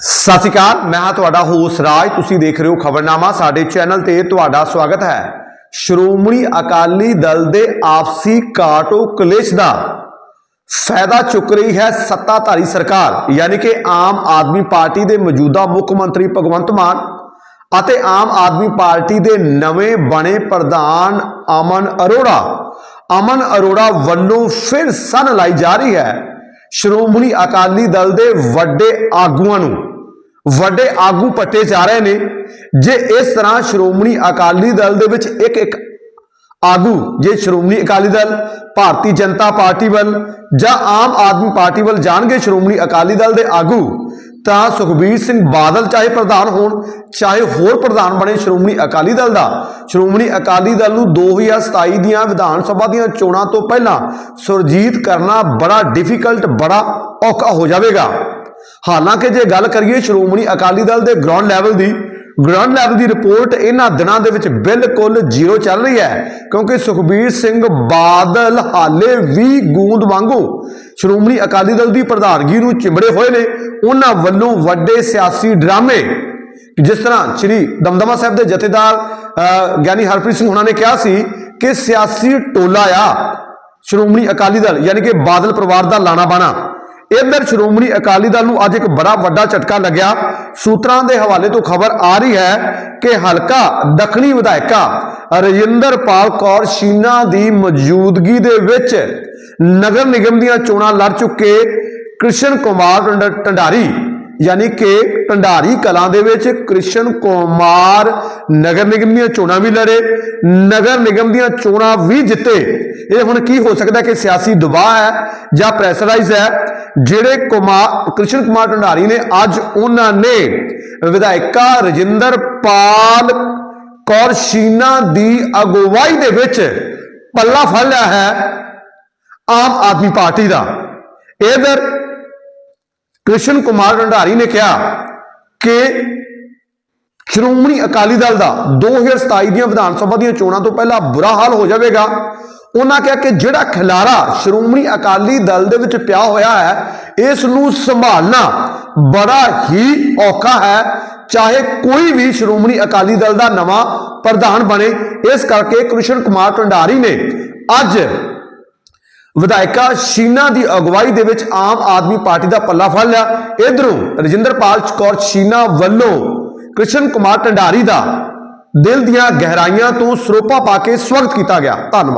ਸਤਿ ਸ਼੍ਰੀ ਅਕਾਲ, ਮੈਂ ਹਾਂ ਤੁਹਾਡਾ ਹੋਸ ਰਾਜ। ਤੁਸੀਂ ਦੇਖ ਰਹੇ ਹੋ ਖਬਰਨਾਮਾ। ਸਾਡੇ ਚੈਨਲ ਤੇ ਤੁਹਾਡਾ ਸਵਾਗਤ ਹੈ। ਸ਼੍ਰੋਮਣੀ ਅਕਾਲੀ ਦਲ ਦੇ ਆਪਸੀ ਕਾਟੋ ਕਲੇਸ਼ ਦਾ ਫਾਇਦਾ ਚੁੱਕ ਰਹੀ ਹੈ ਸੱਤਾਧਾਰੀ ਸਰਕਾਰ, ਯਾਨੀ ਕਿ ਆਮ ਆਦਮੀ ਪਾਰਟੀ ਦੇ ਮੌਜੂਦਾ ਮੁੱਖ ਮੰਤਰੀ ਭਗਵੰਤ ਮਾਨ ਅਤੇ ਆਮ ਆਦਮੀ ਪਾਰਟੀ ਦੇ ਨਵੇਂ ਬਣੇ ਪ੍ਰਧਾਨ ਅਮਨ ਅਰੋੜਾ। ਅਮਨ ਅਰੋੜਾ ਵੱਲੋਂ ਫਿਰ ਸਨ ਲਾਈ ਜਾ ਰਹੀ ਹੈ ਸ਼੍ਰੋਮਣੀ ਅਕਾਲੀ ਦਲ ਦੇ ਵੱਡੇ ਆਗੂਆਂ ਨੂੰ, ਵੱਡੇ ਆਗੂ ਪੱਟੇ ਜਾ ਰਹੇ ਨੇ, ਜੇ ਇਸ ਤਰ੍ਹਾਂ ਸ਼੍ਰੋਮਣੀ ਅਕਾਲੀ ਦਲ ਦੇ ਵਿੱਚ ਇੱਕ ਇੱਕ ਆਗੂ, ਜੇ ਸ਼੍ਰੋਮਣੀ ਅਕਾਲੀ ਦਲ ਭਾਰਤੀ ਜਨਤਾ ਪਾਰਟੀ ਵੱਲ ਜਾਂ ਆਮ ਆਦਮੀ ਪਾਰਟੀ ਵੱਲ ਜਾਣਗੇ, ਸ਼੍ਰੋਮਣੀ ਅਕਾਲੀ ਦਲ ਦੇ ਆਗੂ ਤਾਂ ਸੁਖਬੀਰ ਸਿੰਘ ਬਾਦਲ ਚਾਹੇ ਪ੍ਰਧਾਨ ਹੋਣ, ਚਾਹੇ ਹੋਰ ਪ੍ਰਧਾਨ ਬਣੇ ਸ਼੍ਰੋਮਣੀ ਅਕਾਲੀ ਦਲ ਦਾ। ਸ਼੍ਰੋਮਣੀ ਅਕਾਲੀ ਦਲ ਨੂੰ 2027 ਦੀਆਂ ਵਿਧਾਨ ਸਭਾ ਦੀਆਂ ਚੋਣਾਂ ਤੋਂ ਪਹਿਲਾਂ ਸੁਰਜੀਤ ਕਰਨਾ ਬੜਾ ਡਿਫਿਕਲਟ, ਬੜਾ ਔਖਾ ਹੋ ਜਾਵੇਗਾ। ਹਾਲਾਂਕਿ ਜੇ ਗੱਲ ਕਰੀਏ ਸ਼੍ਰੋਮਣੀ ਅਕਾਲੀ ਦਲ ਦੇ ਗਰਾਊਂਡ ਲੈਵਲ ਦੀ ਗਰਾਊਂਡ ਲੈਵਲ ਦੀ ਰਿਪੋਰਟ ਇਹਨਾਂ ਦਿਨਾਂ ਦੇ ਵਿੱਚ ਬਿਲਕੁਲ ਜ਼ੀਰੋ ਚੱਲ ਰਹੀ ਹੈ, ਕਿਉਂਕਿ ਸੁਖਬੀਰ ਸਿੰਘ ਬਾਦਲ ਹਾਲੇ ਵੀ ਗੂੰਦ ਵਾਂਗੂ ਸ਼੍ਰੋਮਣੀ ਅਕਾਲੀ ਦਲ ਦੀ ਪ੍ਰਧਾਨਗੀ ਨੂੰ ਚਿੰਬੜੇ ਹੋਏ ਨੇ। ਉਹਨਾਂ ਵੱਲੋਂ ਵੱਡੇ ਸਿਆਸੀ ਡਰਾਮੇ, ਜਿਸ ਤਰ੍ਹਾਂ ਸ਼੍ਰੀ ਦਮਦਮਾ ਸਾਹਿਬ ਦੇ ਜਥੇਦਾਰ ਗਿਆਨੀ ਹਰਪ੍ਰੀਤ ਸਿੰਘ ਉਹਨਾਂ ਨੇ ਕਿਹਾ ਸੀ ਕਿ ਸਿਆਸੀ ਟੋਲਾ ਆ ਸ਼੍ਰੋਮਣੀ ਅਕਾਲੀ ਦਲ, ਯਾਨੀ ਕਿ ਬਾਦਲ ਪਰਿਵਾਰ ਦਾ ਲਾਣਾ ਬਾਣਾ ਇਧਰ ਸ਼੍ਰੋਮਣੀ ਅਕਾਲੀ ਦਲ ਨੂੰ ਅੱਜ ਇੱਕ ਬੜਾ ਵੱਡਾ ਝਟਕਾ ਲੱਗਿਆ। ਸੂਤਰਾਂ ਦੇ ਹਵਾਲੇ ਤੋਂ ਖਬਰ ਆ ਰਹੀ ਹੈ ਕਿ ਹਲਕਾ ਦੱਖਣੀ ਵਿਧਾਇਕਾ ਰਜਿੰਦਰਪਾਲ ਕੌਰ ਸ਼ੀਨਾ ਦੀ ਮੌਜੂਦਗੀ ਦੇ ਵਿੱਚ ਨਗਰ ਨਿਗਮ ਦੀਆਂ ਚੋਣਾਂ ਲੜ ਚੁੱਕੇ ਕ੍ਰਿਸ਼ਨ ਕੁਮਾਰ ਟੰਡ- ਯਾਨੀ ਕਿ ਢੰਡਾਰੀ ਕਲਾਂ ਦੇ ਵਿੱਚ ਕ੍ਰਿਸ਼ਨ ਕੁਮਾਰ ਨਗਰ ਨਿਗਮ ਦੀਆਂ ਚੋਣਾਂ ਵੀ ਲੜੇ, ਨਗਰ ਨਿਗਮ ਦੀਆਂ ਚੋਣਾਂ ਵੀ ਜਿੱਤੇ। ਇਹ ਹੁਣ ਕੀ ਹੋ ਸਕਦਾ ਕਿ ਸਿਆਸੀ ਦਬਾਅ ਹੈ ਜਾਂ ਪ੍ਰੈਸ਼ਰਾਈਜ਼ ਹੈ? ਜਿਹੜੇ ਕੁਮਾਰ ਕ੍ਰਿਸ਼ਨ ਕੁਮਾਰ ਢੰਡਾਰੀ ਨੇ ਅੱਜ ਉਹਨਾਂ ਨੇ ਵਿਧਾਇਕਾ ਰਜਿੰਦਰ ਪਾਲ ਕੌਰ ਸ਼ੀਨਾ ਦੀ ਅਗਵਾਈ ਦੇ ਵਿੱਚ ਪੱਲਾ ਫੜ ਲਿਆ ਹੈ ਆਮ ਆਦਮੀ ਪਾਰਟੀ ਦਾ। ਇਧਰ ਕ੍ਰਿਸ਼ਨ ਕੁਮਾਰ ਭੰਡਾਰੀ ਨੇ ਕਿਹਾ ਕਿ ਸ਼੍ਰੋਮਣੀ ਅਕਾਲੀ ਦਲ ਦਾ 2027 ਦੀਆਂ ਵਿਧਾਨ ਸਭਾ ਦੀਆਂ ਚੋਣਾਂ ਤੋਂ ਪਹਿਲਾਂ ਬੁਰਾ ਹਾਲ ਹੋ ਜਾਵੇਗਾ। ਉਹਨਾਂ ਕਿਹਾ ਕਿ ਜਿਹੜਾ ਖਿਲਾਰਾ ਸ਼੍ਰੋਮਣੀ ਅਕਾਲੀ ਦਲ ਦੇ ਵਿੱਚ ਪਿਆ ਹੋਇਆ ਹੈ, ਇਸ ਨੂੰ ਸੰਭਾਲਣਾ ਬੜਾ ਹੀ ਔਖਾ ਹੈ। ਚਾਹੇ ਕੋਈ ਵੀ ਸ਼੍ਰੋਮਣੀ ਅਕਾਲੀ ਦਲ ਦਾ ਨਵਾਂ ਪ੍ਰਧਾਨ ਬਣੇ, ਇਸ ਕਰਕੇ ਕ੍ਰਿਸ਼ਨ ਕੁਮਾਰ ਭੰਡਾਰੀ ਨੇ ਅੱਜ ਵਿਧਾਇਕਾ ਸ਼ੀਨਾ ਦੀ ਅਗਵਾਈ ਦੇ ਵਿੱਚ ਆਮ ਆਦਮੀ ਪਾਰਟੀ ਦਾ ਪੱਲਾ ਫੜ ਲਿਆ। ਇਧਰੋਂ ਰਜਿੰਦਰਪਾਲ ਕੌਰ ਸ਼ੀਨਾ ਵੱਲੋਂ ਕ੍ਰਿਸ਼ਨ ਕੁਮਾਰ ਢੰਡਾਰੀ ਦਾ ਦਿਲ ਦੀਆਂ ਗਹਿਰਾਈਆਂ ਤੋਂ ਸਰੋਪਾ ਪਾ ਕੇ ਸਵਾਗਤ ਕੀਤਾ ਗਿਆ। ਧੰਨਵਾਦ।